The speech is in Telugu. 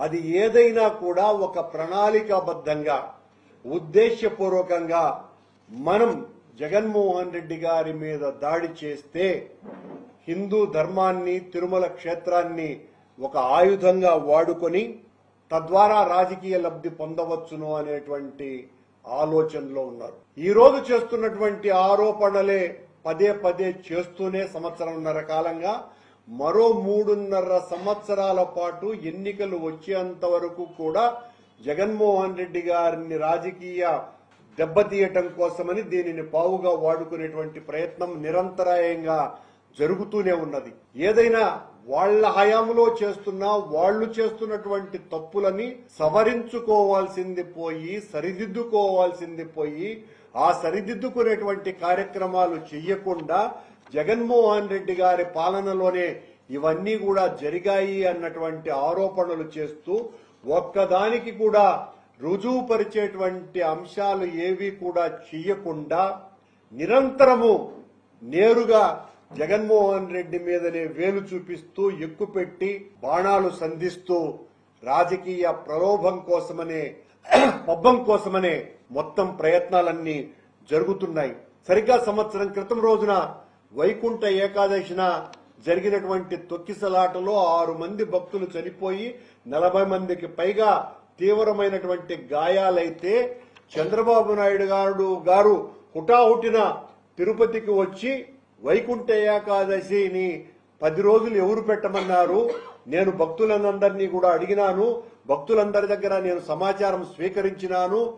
అది ఏదైనా కూడా ఒక ప్రణాళికాబద్ధంగా ఉద్దేశపూర్వకంగా మనం జగన్మోహన్ రెడ్డి గారి మీద దాడి చేస్తే హిందూ ధర్మాన్ని తిరుమల క్షేత్రాన్ని ఒక ఆయుధంగా వాడుకొని తద్వారా రాజకీయ లబ్ధి పొందవచ్చును అనేటువంటి ఆలోచనలో ఉన్నారు. ఈ రోజు చేస్తున్నటువంటి ఆరోపణలే పదే పదే చేస్తూనే సంవత్సరంన్నర కాలంగా మరో మూడున్నర సంవత్సరాల పాటు ఎన్నికలు వచ్చేంత వరకు కూడా జగన్మోహన్ రెడ్డి గారిని రాజకీయ దెబ్బతీయటం కోసమని దీనిని పావుగా వాడుకునేటువంటి ప్రయత్నం నిరంతరాయంగా జరుగుతూనే ఉన్నది. ఏదైనా వాళ్ళ హయాంలో చేస్తున్న వాళ్ళు చేస్తున్నటువంటి తప్పులని సవరించుకోవాల్సింది పోయి సరిదిద్దుకోవాల్సింది పోయి ఆ సరిదిద్దుకునేటువంటి కార్యక్రమాలు చెయ్యకుండా జగన్మోహన్ రెడ్డి గారి పాలనలోనే ఇవన్నీ కూడా జరిగాయి అన్నటువంటి ఆరోపణలు చేస్తూ ఒక్కదానికి కూడా రుజువుపరిచేటువంటి అంశాలు ఏవి కూడా చెయ్యకుండా నిరంతరము నేరుగా జగన్మోహన్ రెడ్డి మీదనే వేలు చూపిస్తూ ఎక్కుపెట్టి బాణాలు సంధిస్తూ రాజకీయ ప్రలోభం కోసమనే పబ్బం కోసమనే మొత్తం ప్రయత్నాలన్నీ జరుగుతున్నాయి. సరిగ్గా సంవత్సరం క్రితం రోజున వైకుంఠ ఏకాదశిన జరిగినటువంటి తొక్కిసలాటలో ఆరు మంది భక్తులు చనిపోయి నలభై మందికి పైగా తీవ్రమైనటువంటి గాయాలైతే చంద్రబాబు నాయుడు గారు గారు హుటాహుటిన తిరుపతికి వచ్చి వైకుంఠ ఏకాదశిని పది రోజులు ఎవరు పెట్టమన్నారు? నేను భక్తులందరినీ కూడా అడిగినాను. భక్తులందరి దగ్గర నేను సమాచారం స్వీకరించినాను.